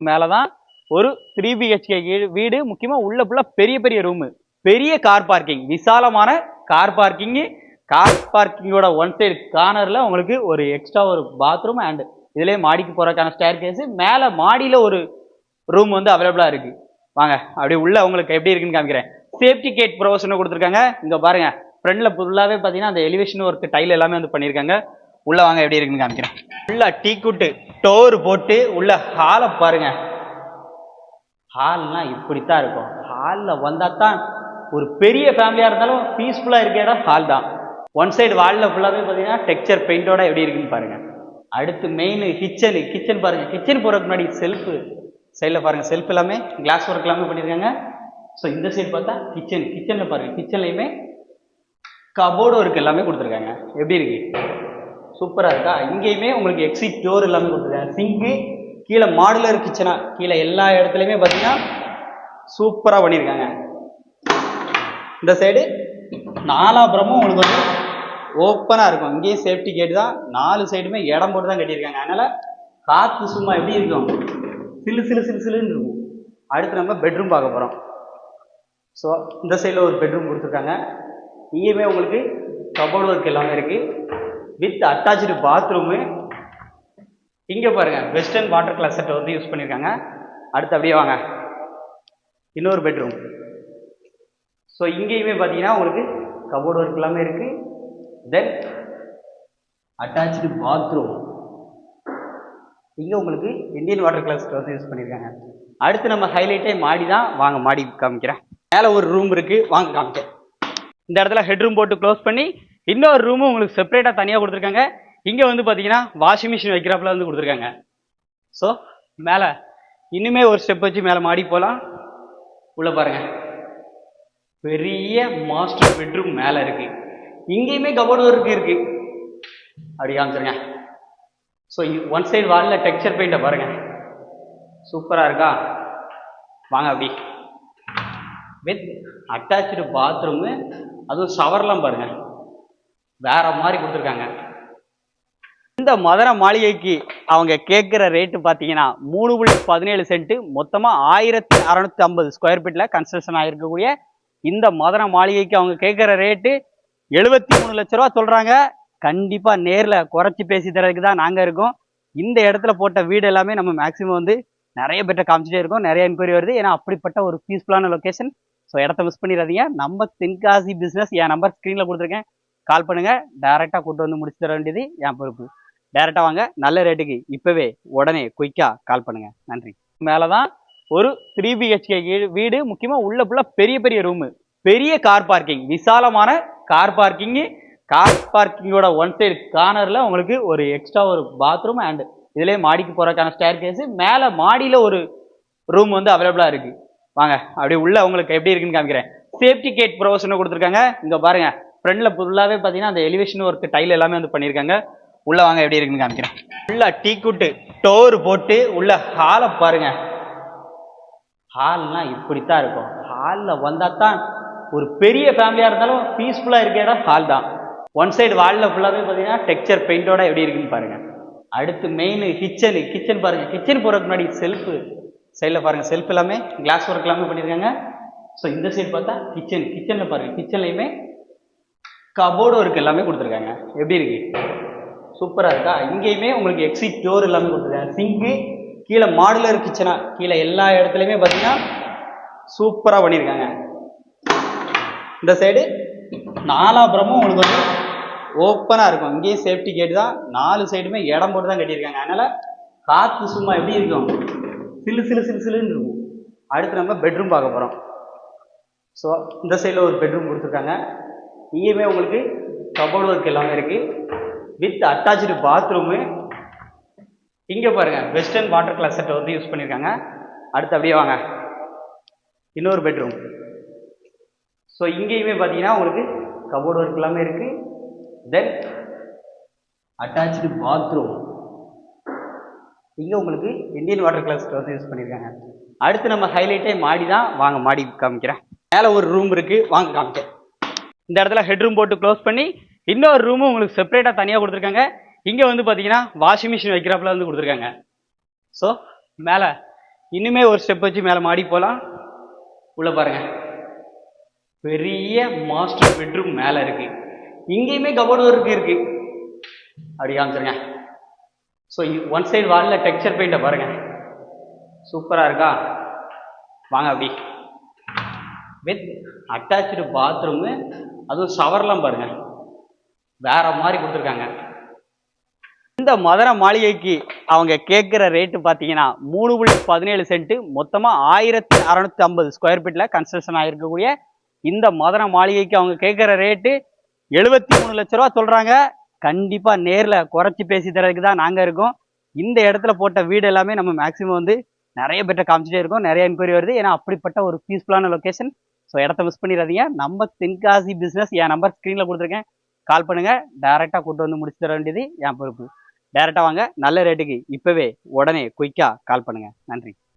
மேலே தான் ஒரு த்ரீ பிஹெச்கே வீடு முக்கியமாக உள்ள ஃபுல்லாக பெரிய பெரிய ரூமு பெரிய கார் பார்க்கிங் விசாலமான கார் பார்க்கிங்கு கார் பார்க்கிங்கோட ஒன் சைடு கார்னரில் உங்களுக்கு ஒரு எக்ஸ்ட்ரா ஒரு பாத்ரூம் அண்ட் இதுலேயே மாடிக்கு போகிறதுக்கான ஸ்டேர் கேஸு மேலே மாடியில் ஒரு ரூம் வந்து அவைலபிளாக இருக்குது வாங்க அப்படியே உள்ள உங்களுக்கு எப்படி இருக்குன்னு காமிக்கிறேன். சேஃப்டி கேட் ப்ரொவிஷன் கொடுத்துருக்காங்க. இங்கே பாருங்கள் ஃப்ரண்டில் ஃபுல்லாகவே பார்த்தீங்கன்னா அந்த எலிவேஷன் ஒர்க் டைல் எல்லாமே வந்து பண்ணியிருக்காங்க. உள்ளே வாங்க எப்படி இருக்குன்னு காமிக்கிறேன். ஃபுல்லாக டீ குட்டு. டோர் போட்டு உள்ள ஹாலை பாருங்க. ஹால்னா இப்படித்தான் இருக்கும். ஹாலில் வந்தால் தான் ஒரு பெரிய ஃபேமிலியாக இருந்தாலும் பீஸ்ஃபுல்லாக இருக்க இடம் ஹால் தான். ஒன் சைடு வாலில் ஃபுல்லாகவே பார்த்தீங்கன்னா டெக்ஸ்சர் பெயிண்டோட எப்படி இருக்குன்னு பாருங்க. அடுத்து மெயின் கிச்சனு கிச்சன் பாருங்க. கிச்சன் போகிறதுக்கு முன்னாடி செல்ஃபு சைடில் பாருங்க. செல்ஃப் எல்லாமே கிளாஸ் ஒர்க் எல்லாமே பண்ணியிருக்காங்க. ஸோ இந்த சைடு பார்த்தா கிச்சன் கிச்சனில் பாருங்க. கிச்சன்லையுமே கபோர்டு ஒர்க் எல்லாமே கொடுத்துருக்காங்க. எப்படி இருக்கு? சூப்பராக இருக்கா? இங்கேயுமே உங்களுக்கு எக்ஸிட் டோர் எல்லாமே கொடுத்துருக்காங்க. சிங்கு கீழே மாடுலர் கிச்சனா கீழே எல்லா இடத்துலையுமே பார்த்தீங்கன்னா சூப்பராக பண்ணியிருக்காங்க இந்த சைடு நாலாபுறமும் உங்களுக்கு வந்து ஓப்பனாக இருக்கும். இங்கேயும் சேஃப்டி கேட்டு தான். நாலு சைடுமே இடம் போட்டு தான் கட்டியிருக்காங்க. அதனால் காற்று சும்மா எப்படி இருக்கும்? சிலு சிலு சிலு சிலுன்னு இருக்கும். அடுத்து நம்ம பெட்ரூம் பார்க்க போகிறோம் ஸோ இந்த சைடில் ஒரு பெட்ரூம் கொடுத்துருக்காங்க. இங்கேயுமே உங்களுக்கு கபோர்டு ஒர்க் எல்லாமே இருக்குது வித் அட்டாச்சு பாத்ரூமு இங்கே பாருங்க வெஸ்டர்ன் வாட்டர் கிளாசெட்டை வந்து யூஸ் பண்ணியிருக்காங்க அடுத்து அப்படியே வாங்க. இன்னொரு பெட்ரூம் ஸோ இங்கேயுமே பார்த்தீங்கன்னா உங்களுக்கு கபோர்டு ஒர்க் எல்லாமே இருக்குது தென் அட்டாச்சு பாத்ரூம் இங்கே உங்களுக்கு இந்தியன் வாட்டர் கிளாஸ் வந்து யூஸ் பண்ணியிருக்காங்க அடுத்து நம்ம ஹைலைட்டே மாடி தான். வாங்க மாடி காமிக்கிறேன். மேலே ஒரு ரூம் இருக்குது வாங்க காமிக்கிறேன். இந்த இடத்துல ஹெட்ரூம் போட்டு க்ளோஸ் பண்ணி இன்னொரு ரூமும் உங்களுக்கு செப்பரேட்டாக தனியாக கொடுத்துருக்காங்க. இங்கே வந்து பார்த்தீங்கன்னா வாஷிங் மிஷின் வைக்கிறப்பல வந்து கொடுத்துருக்காங்க. ஸோ மேலே இன்னுமே ஒரு ஸ்டெப் வச்சு மேலே மாடி போகலாம் உள்ளே பாருங்கள் பெரிய மாஸ்டர் பெட்ரூம் மேலே இருக்குது இங்கேயுமே கபோர்டு ஒர்க் இருக்குது அப்படி காமிச்சிருங்க. ஸோ ஒன் சைடு வாலில் டெக்ஸ்சர் பெயிண்ட்டை பாருங்கள் சூப்பராக இருக்கா? வாங்க அப்படி. வித் அட்டாச்சு பாத்ரூமு அதுவும் ஷவர்லாம் பாருங்கள் வேற மாதிரி கொடுத்துருக்காங்க. இந்த மதுரை மாளிகைக்கு அவங்க கேட்குற ரேட்டு பார்த்தீங்கன்னா மூணு புள்ளி பதினேழு சென்ட்டு மொத்தமாக ஆயிரத்தி அறநூத்தி ஐம்பது ஸ்கொயர் ஃபீட்டில் கன்ஸ்ட்ரக்ஷன் ஆகிருக்கக்கூடிய இந்த மதுரை மாளிகைக்கு அவங்க கேட்குற ரேட்டு எழுபத்தி மூணு லட்ச ரூபா சொல்கிறாங்க கண்டிப்பாக நேரில் குறைச்சி பேசி தரதுக்கு தான் நாங்கள் இருக்கோம். இந்த இடத்துல போட்ட வீடு எல்லாமே நம்ம மேக்ஸிமம் வந்து நிறைய பேர்ட்ட காமிச்சிட்டே இருக்கோம். நிறைய என்கொயரி வருது. ஏன்னா அப்படிப்பட்ட ஒரு பீஸ்ஃபுல்லான லொக்கேஷன் ஸோ இடத்த மிஸ் பண்ணிடாதீங்க. நம்ம தென்காசி பிஸ்னஸ் என் நம்பர் ஸ்க்ரீனில் கொடுத்துருக்கேன். கால் பண்ணுங்க. டைரெக்டாக கூட்டு வந்து முடிச்சு தர வேண்டியது என் பொறுப்பு. டைரெக்டாக வாங்க. நல்ல ரேட்டுக்கு இப்போவே உடனே குயிக்காக கால் பண்ணுங்க. நன்றி. மேலே தான் ஒரு த்ரீ பிஹெச்கே வீடு முக்கியமாக உள்ள ஃபுல்லாக பெரிய பெரிய ரூமு பெரிய கார் பார்க்கிங் விசாலமான கார் பார்க்கிங்கு கார் பார்க்கிங்கோட ஒன் சைடு கார்னரில் உங்களுக்கு ஒரு எக்ஸ்ட்ரா ஒரு பாத்ரூம் அண்ட் இதுலேயே மாடிக்கு போகிறதுக்கான ஸ்டேர் கேஸு மேலே மாடியில் ஒரு ரூம் வந்து அவைலபிளாக இருக்குது வாங்க. அப்படியே உள்ள உங்களுக்கு எப்படி இருக்குன்னு காமிக்கிறேன். சேஃப்டி கேட் ப்ரொவஷனை கொடுத்துருக்காங்க. இங்கே பாருங்க. ஃப்ரண்ட்ல ஃபுல்லாகவே பார்த்தீங்கன்னா அந்த எலிவேஷன் ஒர்க் டைல் எல்லாமே வந்து பண்ணியிருக்காங்க. உள்ள வாங்க எப்படி இருக்குன்னு காமிக்கிறேன். ஃபுல்லாக டீ குட்டு டோர் போட்டு உள்ள ஹாலை பாருங்க. ஹால்னா இப்படித்தான் இருக்கும். ஹாலில் வந்தால் தான் ஒரு பெரிய ஃபேமிலியாக இருந்தாலும் பீஸ்ஃபுல்லாக இருக்க இடம் ஹால் தான். ஒன் சைடு வாலில் ஃபுல்லாகவே பார்த்தீங்கன்னா டெக்ஸ்சர் பெயிண்டோட எப்படி இருக்குன்னு பாருங்க. அடுத்து மெயின் கிச்சனு கிச்சன் பாருங்க. கிச்சன் போகிறதுக்கு முன்னாடி செல்ஃபு சைடில் பாருங்க. செல்ஃப் எல்லாமே கிளாஸ் ஒர்க் எல்லாமே பண்ணியிருக்காங்க. ஸோ இந்த சைடு பார்த்தா கிச்சன் கிச்சனில் பாருங்க. கிச்சன்லையுமே கபோர்டு ஒர்க் எல்லாமே கொடுத்துருக்காங்க. எப்படி இருக்கு? சூப்பராக இருக்கா? இங்கேயுமே உங்களுக்கு எக்ஸிட் டோர் எல்லாமே கொடுத்துருக்காங்க. சிங்கு கீழே மாடுலர் கிச்சனா கீழே எல்லா இடத்துலையுமே பார்த்தீங்கன்னா சூப்பராக பண்ணியிருக்காங்க. இந்த சைடு நாலாபுறமும் உங்களுக்கு வந்து ஓப்பனாக இருக்கும். இங்கேயும் சேஃப்டி கேட்டு தான். நாலு சைடுமே இடம் போட்டு தான் கட்டியிருக்காங்க. அதனால் காற்று சும்மா எப்படி இருக்கும்? சிலு சிலு சிலு சிலுன்னு இருக்கும். அடுத்து நம்ம பெட்ரூம் பார்க்க போகிறோம் ஸோ இந்த சைடில் ஒரு பெட்ரூம் கொடுத்துருக்காங்க. இங்கேயுமே உங்களுக்கு கபோர்டு ஒர்க் எல்லாமே இருக்குது வித் அட்டாச்சு பாத்ரூமு இங்கே பாருங்கள் வெஸ்டர்ன் வாட்டர் கிளாசெட்டை வந்து யூஸ் பண்ணியிருக்காங்க அடுத்து அப்படியே வாங்க. இன்னொரு பெட்ரூம் ஸோ இங்கேயுமே பார்த்தீங்கன்னா உங்களுக்கு கபோர்டு ஒர்க் எல்லாமே இருக்குது தென் அட்டாச்சு பாத்ரூம் இங்கே உங்களுக்கு இந்தியன் வாட்டர் கிளாஸ் வந்து யூஸ் பண்ணியிருக்காங்க அடுத்து நம்ம ஹைலைட்டே மாடி தான் வாங்க மாடி காமிக்கிறேன். மேலே ஒரு ரூம் இருக்குது வாங்க காமிக்கிறேன். இந்த இடத்துல ஹெட்ரூம் போட்டு க்ளோஸ் பண்ணி இன்னொரு ரூமும் உங்களுக்கு செப்பரேட்டாக தனியாக கொடுத்துருக்காங்க. இங்கே வந்து பார்த்தீங்கன்னா வாஷிங் மிஷின் வைக்கிறாப்புல வந்து கொடுத்துருக்காங்க. ஸோ மேலே இன்னுமே ஒரு ஸ்டெப் வச்சு மேலே மாடி போகலாம் உள்ளே பாருங்கள் பெரிய மாஸ்டர் பெட்ரூம் மேலே இருக்குது இங்கேயுமே கபோர்டு ஒர்க் இருக்குது அப்படி காமிச்சிருங்க. ஸோ ஒன் சைடு வாலில் டெக்ஸ்சர் பெயிண்ட்டை பாருங்கள் சூப்பராக இருக்கா? வாங்க அப்படி. வித் அட்டாச்சு பாத்ரூமு அதுவும் ஷவர்லாம் பாருங்க. வேற மாதிரி கொடுத்துருக்காங்க. இந்த மதுரை மாளிகைக்கு அவங்க கேட்குற ரேட்டு பார்த்தீங்கன்னா மூணு புள்ளி பதினேழு சென்ட் மொத்தமாக ஆயிரத்தி அறநூத்தி ஐம்பது ஸ்கொயர் ஃபீட்டில் கன்ஸ்ட்ரக்ஷன் ஆகிருக்கக்கூடிய இந்த மதுரை மாளிகைக்கு அவங்க கேட்குற ரேட்டு எழுபத்தி மூணு லட்ச ரூபா சொல்கிறாங்க கண்டிப்பாக நேரில் குறைச்சி பேசி தரதுக்கு தான் நாங்கள் இருக்கோம். இந்த இடத்துல போட்ட வீடு எல்லாமே நம்ம மேக்ஸிமம் வந்து நிறைய பேர்ட்ட காமிச்சிட்டே இருக்கோம். நிறைய என்கொயரி வருது. ஏன்னா அப்படிப்பட்ட ஒரு பீஸ்ஃபுல்லான லொக்கேஷன் ஸோ இடத்த மிஸ் பண்ணிடாதீங்க. நம்ம தென்காசி பிஸ்னஸ் என் நம்பர் ஸ்க்ரீனில் கொடுத்துருக்கேன். கால் பண்ணுங்க. டேரெக்டாக கூட்டு வந்து முடிச்சு தர வேண்டியது என் பொறுப்பு. டேரெக்டாக வாங்க. நல்ல ரேட்டுக்கு இப்போவே உடனே குயிக்காக கால் பண்ணுங்க. நன்றி.